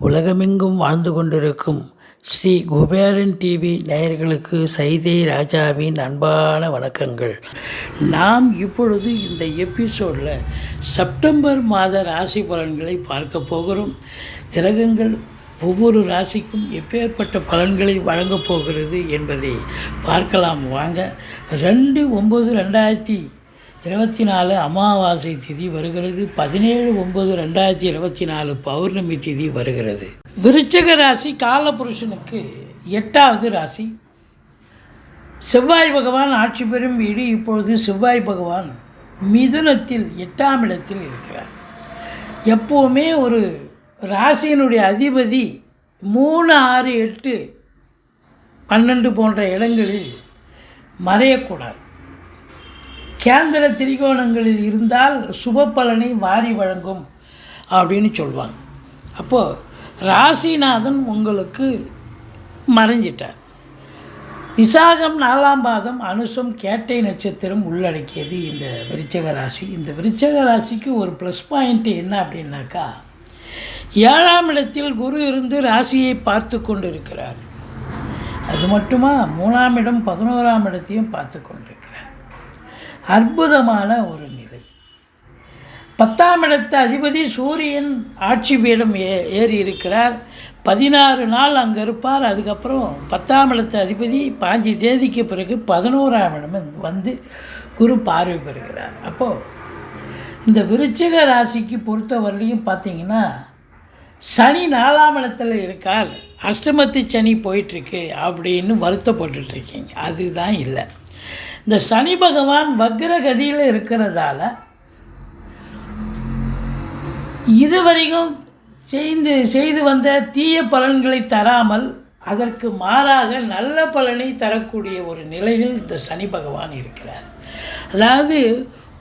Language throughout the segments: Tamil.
உலகமெங்கும் வாழ்ந்து கொண்டிருக்கும் ஸ்ரீ குபேரன் டிவி நேயர்களுக்கு சைதை ராஜாவின் அன்பான வணக்கங்கள். நாம் இப்பொழுது இந்த எபிசோடில் செப்டம்பர் மாத ராசி பலன்களை பார்க்க போகிறோம். கிரகங்கள் ஒவ்வொரு ராசிக்கும் எப்பேற்பட்ட பலன்களை வழங்கப் போகிறது என்பதை பார்க்கலாம். வாங்க ரெண்டு ஒம்பது ரெண்டாயிரத்தி இருபத்தி நாலு அமாவாசை திதி வருகிறது. பதினேழு ஒம்பது ரெண்டாயிரத்தி இருபத்தி நாலு பௌர்ணமி திதி வருகிறது. விருச்சக ராசி காலபுருஷனுக்கு எட்டாவது ராசி. செவ்வாய் பகவான் ஆட்சி பெறும் வீடு இப்பொழுது செவ்வாய் பகவான் மிதுனத்தில் எட்டாம் இடத்தில் இருக்கிறார். எப்போவுமே ஒரு ராசியினுடைய அதிபதி மூணு ஆறு எட்டு பன்னெண்டு போன்ற இடங்களில் மறையக்கூடாது. கேந்திர திரிகோணங்களில் இருந்தால் சுப பலனை வாரி வழங்கும் அப்படின்னு சொல்லுவாங்க அப்போது ராசிநாதன் உங்களுக்கு மறைஞ்சிட்டார். விசாகம் நாலாம் பாதம் அனுசம் கேட்டை நட்சத்திரம் உள்ளடக்கியது இந்த விருச்சக ராசி. இந்த விருச்சக ராசிக்கு ஒரு ப்ளஸ் பாயிண்ட் என்ன அப்படின்னாக்கா ஏழாம் இடத்தில் குரு இருந்து ராசியை பார்த்து கொண்டு இருக்கிறார் அது மட்டுமா மூணாம் இடம் பதினோராம் இடத்தையும் பார்த்து கொண்டிருக்கிறார். அற்புதமான ஒரு நிலை. பத்தாம் இடத்து அதிபதி சூரியன் ஆட்சி பீடம் ஏ ஏறி இருக்கிறார். பதினாறு நாள் அங்கே இருப்பார். அதுக்கப்புறம் பத்தாம் இடத்து அதிபதி பாஞ்சு தேதிக்கு பிறகு பதினோராம் இடம் வந்து குரு பார்வை பெறுகிறார். அப்போது இந்த விருச்சிக ராசிக்கு பொறுத்தவரையிலையும் பார்த்தீங்கன்னா சனி நாலாம் இடத்துல இருக்கார். அஷ்டமத்து சனி போயிட்டுருக்கு அப்படின்னு வருத்தப்பட்டுருக்கீங்க அதுதான் இல்லை. இந்த சனி பகவான் வக்ரகதியில் இருக்கிறதால இதுவரைக்கும் செய்து செய்து வந்த தீய பலன்களை தராமல் அதற்கு மாறாக நல்ல பலனை தரக்கூடிய ஒரு நிலையில் இந்த சனி பகவான் இருக்கிறார். அதாவது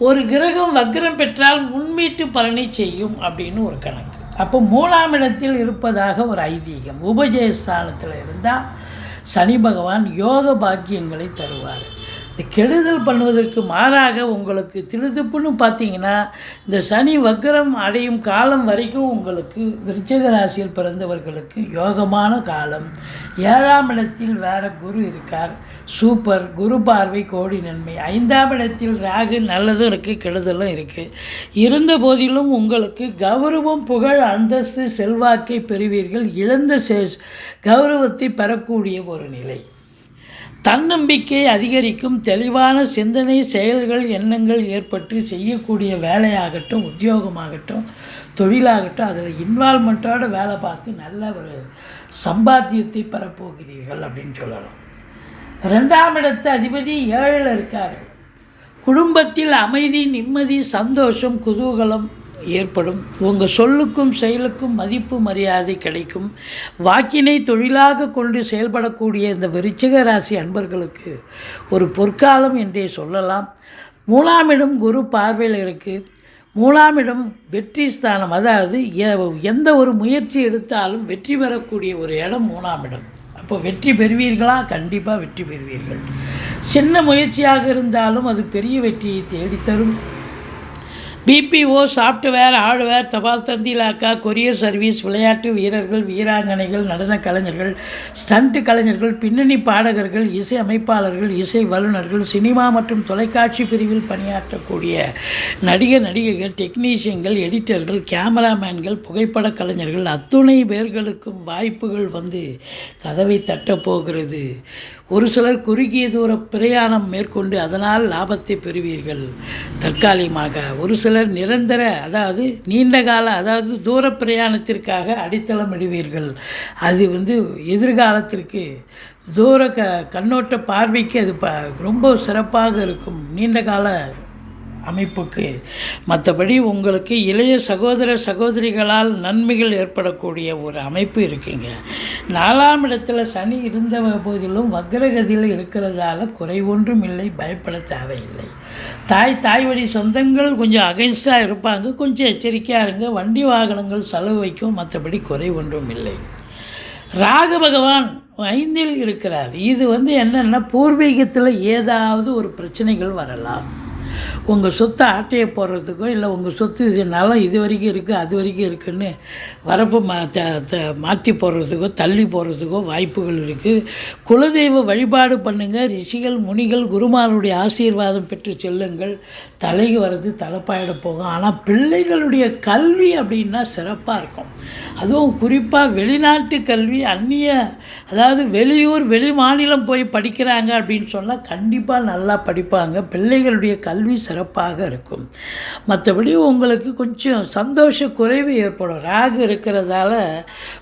ஒரு கிரகம் வக்ரம் பெற்றால் முன்மீட்டு பலனை செய்யும் அப்படின்னு ஒரு கணக்கு. அப்போ மூணாம் இடத்தில் இருப்பதாக ஒரு ஐதீகம். உபஜயஸ்தானத்தில் இருந்தால் சனி பகவான் யோக பாக்கியங்களை தருவார். இந்த கெடுதல் பண்ணுவதற்கு மாறாக உங்களுக்கு திடுதுப்புன்னு பார்த்தீங்கன்னா இந்த சனி வக்ரம் அடையும் காலம் வரைக்கும் உங்களுக்கு விருச்சக ராசியில் பிறந்தவர்களுக்கு யோகமான காலம். ஏழாம் இடத்தில் வேற குரு இருக்கார். சூப்பர். குரு பார்வை கோடி நன்மை. ஐந்தாம் இடத்தில் ராகு நல்லதும் இருக்குது கெடுதலும் இருக்குது இருந்த போதிலும் உங்களுக்கு கௌரவம் புகழ் அந்தஸ்து செல்வாக்கை பெறுவீர்கள். இழந்த சே கௌரவத்தை பெறக்கூடிய ஒரு நிலை. தன்னம்பிக்கை அதிகரிக்கும் தெளிவான சிந்தனை செயல்கள் எண்ணங்கள் ஏற்பட்டு செய்யக்கூடிய வேலையாகட்டும் உத்தியோகமாகட்டும் தொழிலாகட்டும் அதில் இன்வால்மெண்ட்டோட வேலை பார்த்து நல்ல ஒரு சம்பாத்தியத்தை பெறப்போகிறீர்கள் அப்படின்னு சொல்லலாம். ரெண்டாம் இடத்து அதிபதி ஏழில் இருக்கார். குடும்பத்தில் அமைதி நிம்மதி சந்தோஷம் குதூகலம் ஏற்படும். உங்கள் சொல்லுக்கும் செயலுக்கும் மதிப்பு மரியாதை கிடைக்கும். வாக்கினை தொழிலாக கொண்டு செயல்படக்கூடிய இந்த விருச்சிக ராசி அன்பர்களுக்கு ஒரு பொற்காலம் என்றே சொல்லலாம். மூலாமிடம் குரு பார்வையில் இருக்குது மூணாம் இடம் வெற்றி ஸ்தானம் அதாவது எந்த ஒரு முயற்சி எடுத்தாலும் வெற்றி பெறக்கூடிய ஒரு இடம் மூணாம் இடம் அப்போ வெற்றி பெறுவீர்களா? கண்டிப்பாக வெற்றி பெறுவீர்கள். சின்ன முயற்சியாக இருந்தாலும் அது பெரிய வெற்றியை தேடித்தரும். பிபிஓ சாஃப்ட்வேர் ஹார்ட்வேர் தபால் தந்தி இலாக்கா கொரியர் சர்வீஸ் விளையாட்டு வீரர்கள் வீராங்கனைகள் நடன கலைஞர்கள் ஸ்டண்ட் கலைஞர்கள் பின்னணி பாடகர்கள் இசை அமைப்பாளர்கள் இசை வல்லுநர்கள் சினிமா மற்றும் தொலைக்காட்சி பிரிவில் பணியாற்றக்கூடிய நடிகர் நடிகைகள் டெக்னீஷியன்கள் எடிட்டர்கள் கேமராமேன்கள் புகைப்பட கலைஞர்கள் அத்துணை பேர்களுக்கும் வாய்ப்புகள் வந்து கதவை தட்டப்போகிறது ஒரு சிலர் குறுகிய தூர பிரயாணம் மேற்கொண்டு அதனால் லாபத்தை பெறுவீர்கள். தற்காலிகமாக ஒரு சிலர் நிரந்தர அதாவது நீண்ட கால அதாவது தூர பிரயாணத்திற்காக அடித்தளம் இடுவீர்கள். அது வந்து எதிர்காலத்திற்கு தூர க கண்ணோட்ட பார்வைக்கு அது ப ரொம்ப சிறப்பாக இருக்கும். நீண்ட கால அமைப்புக்கு. மற்றபடி உங்களுக்கு இளைய சகோதர சகோதரிகளால் நன்மைகள் ஏற்படக்கூடிய ஒரு அமைப்பு இருக்குங்க. நாலாம் இடத்துல சனி இருந்த போதிலும் வக்ரகதியில் இருக்கிறதால குறைவொன்றும் இல்லை பயப்பட தேவையில்லை. தாய் தாய் வழி சொந்தங்கள் கொஞ்சம் அகைன்ஸ்டாக இருப்பாங்க கொஞ்சம் எச்சரிக்கையாக இருங்க வண்டி வாகனங்கள் செலவு வைக்கும் மற்றபடி குறை ஒன்றும் இல்லை. ராக பகவான் ஐந்தில் இருக்கிறார். இது வந்து என்னென்னா பூர்வீகத்தில் ஏதாவது ஒரு பிரச்சனைகள் வரலாம். உங்கள் சொத்தை ஆட்டையை போடுறதுக்கோ இல்லை உங்கள் சொத்து இது நல்லா இது வரைக்கும் இருக்குது அது வரைக்கும் இருக்குதுன்னு வரப்பு மா த த மாற்றி போடுறதுக்கோ தள்ளி போடுறதுக்கோ வாய்ப்புகள் இருக்குது குலதெய்வ வழிபாடு பண்ணுங்கள் ரிஷிகள் முனிகள் குருமாருடைய ஆசீர்வாதம் பெற்று செல்லுங்கள். தலைக்கு வர்றது தலைப்பாயிட போகும். ஆனால் பிள்ளைகளுடைய கல்வி அப்படின்னா சிறப்பாக இருக்கும். அதுவும் குறிப்பாக வெளிநாட்டு கல்வி அந்நிய அதாவது வெளியூர் வெளி மாநிலம் போய் படிக்கிறாங்க அப்படின்னு சொன்னால் கண்டிப்பாக நல்லா படிப்பாங்க. பிள்ளைகளுடைய கல்வி சிறப்பாக இருக்கும். மற்றபடி உங்களுக்கு கொஞ்சம் சந்தோஷ குறைவு ஏற்படும். ராகு இருக்கிறதால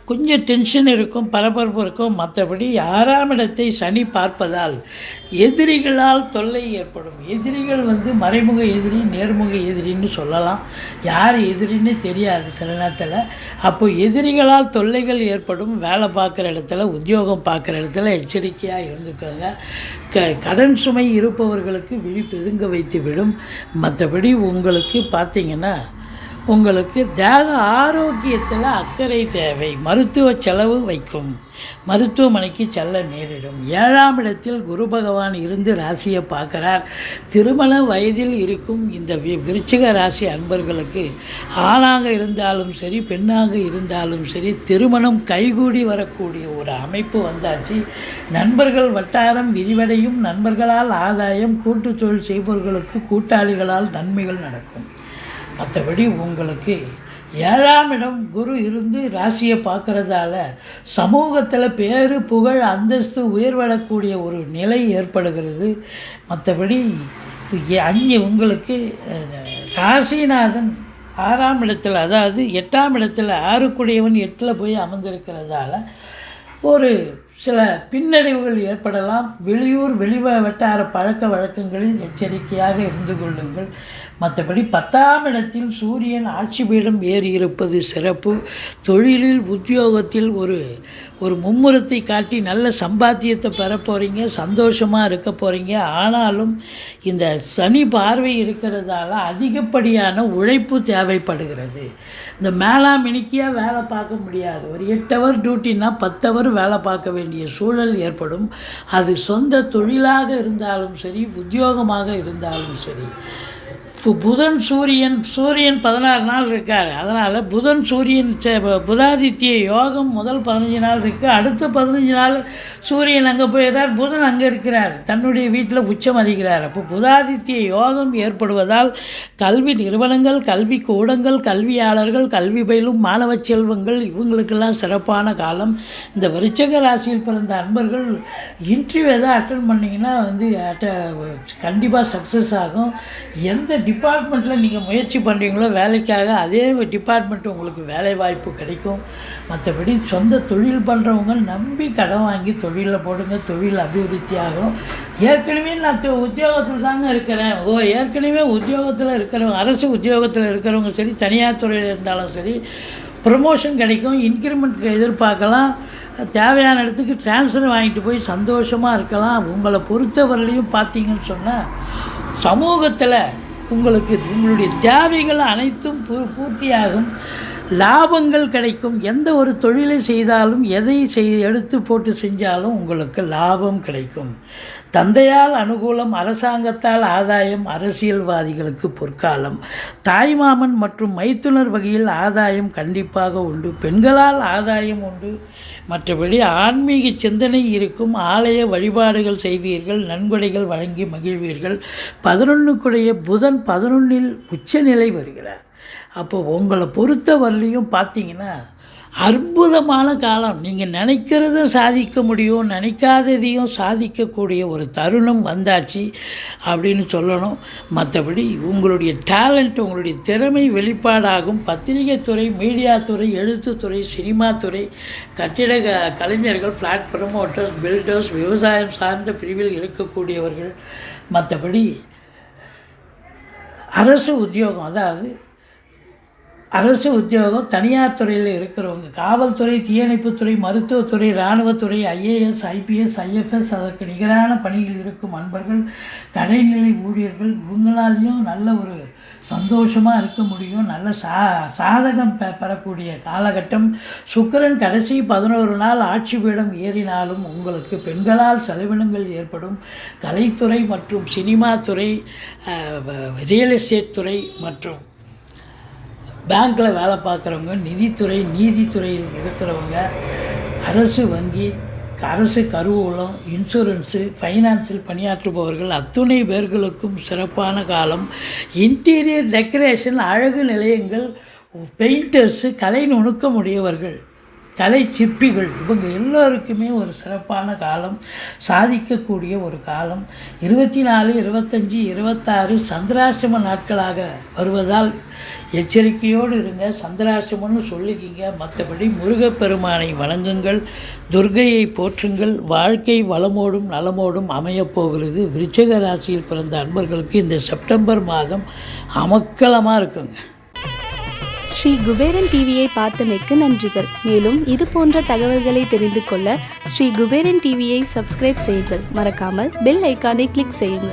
கொஞ்சம் டென்ஷன் இருக்கும் பரபரப்பு இருக்கும். மற்றபடி ஆறாம் இடத்தை சனி பார்ப்பதால் எதிரிகளால் தொல்லை ஏற்படும். எதிரிகள் வந்து மறைமுக எதிரி நேர்முக எதிரின்னு சொல்லலாம். யார் எதிரின்னு தெரியாது சில நேரத்தில். அப்போ எதிரிகளால் தொல்லைகள் ஏற்படும். வேலை பார்க்குற இடத்துல உத்தியோகம் பார்க்குற இடத்துல எச்சரிக்கையாக இருந்துக்கோங்க. க கடன் சுமை இருப்பவர்களுக்கு விழி பெதுங்க வைத்து விடும் மற்றபடி உங்களுக்கு பார்த்தீங்கன்னா உங்களுக்கு தேக ஆரோக்கியத்தில் அக்கறை தேவை. மருத்துவ செலவு வைக்கும். மருத்துவமனைக்கு செல்ல நேரிடும். ஏழாம் இடத்தில் குரு பகவான் இருந்து ராசியை பார்க்குறார். திருமண வயதில் இருக்கும் இந்த விருச்சிக ராசி அன்பர்களுக்கு ஆணாக இருந்தாலும் சரி பெண்ணாக இருந்தாலும் சரி திருமணம் கைகூடி வரக்கூடிய ஒரு அமைப்பு வந்தாச்சு. நண்பர்கள் வட்டாரம் விரிவடையும். நண்பர்களால் ஆதாயம் கூட்டு தொழில் செய்பவர்களுக்கு கூட்டாளிகளால் நன்மைகள் நடக்கும். மற்றபடி உங்களுக்கு ஏழாம் இடம் குரு இருந்து ராசியை பார்க்குறதால சமூகத்தில் பேரு புகழ் அந்தஸ்து உயர்வடக்கூடிய ஒரு நிலை ஏற்படுகிறது. மற்றபடி அங்கே உங்களுக்கு ராசிநாதன் ஆறாம் இடத்தில் அதாவது எட்டாம் இடத்துல ஆறுக்குடையவன் எட்டில் போய் அமர்ந்திருக்கிறதால ஒரு சில பின்னடைவுகள் ஏற்படலாம். வெளியூர் வெளி வட்டார பழக்க வழக்கங்களில் எச்சரிக்கையாக இருந்து கொள்ளுங்கள். மற்றபடி பத்தாம் இடத்தில் சூரியன் ஆட்சி பீடம் ஏறி இருப்பது சிறப்பு. தொழிலில் உத்தியோகத்தில் ஒரு ஒரு மும்முரத்தை காட்டி நல்ல சம்பாத்தியத்தை பெற போகிறீங்க சந்தோஷமாக இருக்க போகிறீங்க ஆனாலும் இந்த சனி பார்வை இருக்கிறதால அதிகப்படியான உழைப்பு தேவைப்படுகிறது. இந்த மேலா மினிக்கியாக வேலை பார்க்க முடியாது. ஒரு எட்டு ஹவர் டியூட்டின்னா பத்து ஹவர் வேலை பார்க்க வேண்டிய சூழல் ஏற்படும். அது சொந்த தொழிலாக இருந்தாலும் சரி உத்தியோகமாக இருந்தாலும் சரி. புதன் சூரியன் சூரியன் பதினாறு நாள் இருக்கார். அதனால் புதன் சூரியன் புதாதித்ய யோகம் முதல் பதினஞ்சு நாள் இருக்குது அடுத்த பதினஞ்சு நாள் சூரியன் அங்கே போயிடுறார் புதன் அங்கே இருக்கிறார். தன்னுடைய வீட்டில் உச்சம் அறிகிறார் அப்போ புதாதித்ய யோகம் ஏற்படுவதால் கல்வி நிறுவனங்கள் கல்வி கூடங்கள் கல்வியாளர்கள் கல்வி பயிலும் மாணவ செல்வங்கள் இவங்களுக்கெல்லாம் சிறப்பான காலம். இந்த விருச்சக ராசியில் பிறந்த அன்பர்கள் இன்டர்வியூ எதாவது அட்டன் பண்ணிங்கன்னா வந்து அட்ட கண்டிப்பாக சக்ஸஸ் ஆகும். எந்த டிபார்ட்மெண்ட்டில் நீங்கள் முயற்சி பண்ணுறீங்களோ வேலைக்காக அதே டிபார்ட்மெண்ட் உங்களுக்கு வேலை வாய்ப்பு கிடைக்கும். மற்றபடி சொந்த தொழில் பண்ணுறவங்க நம்பி கடன் வாங்கி தொழிலில் போடுங்க தொழில் அபிவிருத்தி ஆகும். ஏற்கனவே நான் தொ- உத்தியோகத்தில் தாங்க இருக்கிறேன். ஓ ஏற்கனவே உத்தியோகத்தில் இருக்கிறவங்க அரசு உத்தியோகத்தில் இருக்கிறவங்க சரி தனியார் துறையில் இருந்தாலும் சரி ப்ரமோஷன் கிடைக்கும் இன்க்ரிமெண்ட் எதிர்பார்க்கலாம். தேவையான இடத்துக்கு ட்ரான்ஸ்ஃபர் வாங்கிட்டு போய் சந்தோஷமாக இருக்கலாம். உங்களை பொறுத்தவரையிலையும் பார்த்தீங்கன்னு சொன்னால் சமூகத்தில் உங்களுக்கு உங்களுடைய தேவைகள் அனைத்தும் பூ பூர்த்தியாகும். லாபங்கள் கிடைக்கும். எந்த ஒரு தொழிலை செய்தாலும் எதை செய் எடுத்து போட்டு செஞ்சாலும் உங்களுக்கு லாபம் கிடைக்கும். தந்தையால் அனுகூலம் அரசாங்கத்தால் ஆதாயம் அரசியல்வாதிகளுக்கு பொற்காலம். தாய்மாமன் மற்றும் மைத்துனர் வகையில் ஆதாயம் கண்டிப்பாக உண்டு. பெண்களால் ஆதாயம் உண்டு. மற்றபடி ஆன்மீக சிந்தனை இருக்கும். ஆலய வழிபாடுகள் செய்வீர்கள். நன்கொடைகள் வழங்கி மகிழ்வீர்கள். பதினொன்றுக்குடைய புதன் பதினொன்றில் உச்சநிலை வருகிறார். அப்போ உங்களை பொறுத்த வரலையும் பார்த்தீங்கன்னா அற்புதமான காலம். நீங்கள் நினைக்கிறத சாதிக்க முடியும் நினைக்காததையும் சாதிக்கக்கூடிய ஒரு தருணம் வந்தாச்சு அப்படின்னு சொல்லணும். மற்றபடி உங்களுடைய டேலண்ட் உங்களுடைய திறமை வெளிப்பாடாகும். பத்திரிகை துறை மீடியா துறை எழுத்துத்துறை சினிமா துறை கட்டிட க- கலைஞர்கள் ஃப்ளாட் ப்ரமோட்டர்ஸ் பில்டர்ஸ் விவசாயம் சார்ந்த பிரிவில் இருக்கக்கூடியவர்கள். மற்றபடி அரசு உத்தியோகம் அதாவது அரசு உத்தியோகம் தனியார் துறையில் இருக்கிறவங்க. காவல்துறை தீயணைப்புத்துறை மருத்துவத்துறை இராணுவத்துறை ஐஏஎஸ் ஐபிஎஸ் ஐஎஃப்எஸ் அதற்கு நிகரான பணியில் இருக்கும் அன்பர்கள் கடைநிலை ஊழியர்கள் இவங்களாலையும் நல்ல ஒரு சந்தோஷமாக இருக்க முடியும். நல்ல சா சாதகம் பெ பெறக்கூடிய காலகட்டம். சுக்கரன் கடைசி பதினோரு நாள் ஆட்சி பீடம் ஏறினாலும் உங்களுக்கு பெண்களால் செலவினங்கள் ஏற்படும். கலைத்துறை மற்றும் சினிமா துறை ரியல் எஸ்டேட் துறை மற்றும் பேங்க்கில் வேலை பார்க்குறவங்க நிதித்துறை நீதித்துறையில் இருக்கிறவங்க அரசு வங்கி அரசு கருவூலம் இன்சூரன்ஸு ஃபைனான்ஸில் பணியாற்றுபவர்கள் அத்துணை பேர்களுக்கும் சிறப்பான காலம். இன்டீரியர் டெக்கரேஷன் அழகு நிலையங்கள் பெயிண்டர்ஸு கலை நுணுக்கம் உடையவர்கள் கலை சிற்பிகள் இவங்க எல்லோருக்குமே ஒரு சிறப்பான காலம் சாதிக்கக்கூடிய ஒரு காலம். இருபத்தி நாலு இருபத்தஞ்சி இருபத்தாறு சந்திராஷ்டம நாட்களாக வருவதால் எச்சரிக்கையோடு இருங்க சந்திராஷ்டமம்னு சொல்லிக்கிங்க. மற்றபடி முருகப்பெருமானை வணங்குங்கள் துர்கையை போற்றுங்கள் வாழ்க்கை வளமோடும் நலமோடும் அமையப்போகிறது விருச்சக ராசியில் பிறந்த அன்பர்களுக்கு இந்த செப்டம்பர் மாதம் அமக்கலமாக இருக்குங்க. ஸ்ரீ குபேரன் டிவியை பார்த்தமைக்கு நன்றிகள். மேலும் இது போன்ற தகவல்களை தெரிந்து கொள்ள ஸ்ரீ குபேரன் டிவியை சப்ஸ்கிரைப் செய்யுங்கள். மறக்காமல் பெல் ஐக்கானை கிளிக் செய்யுங்கள்.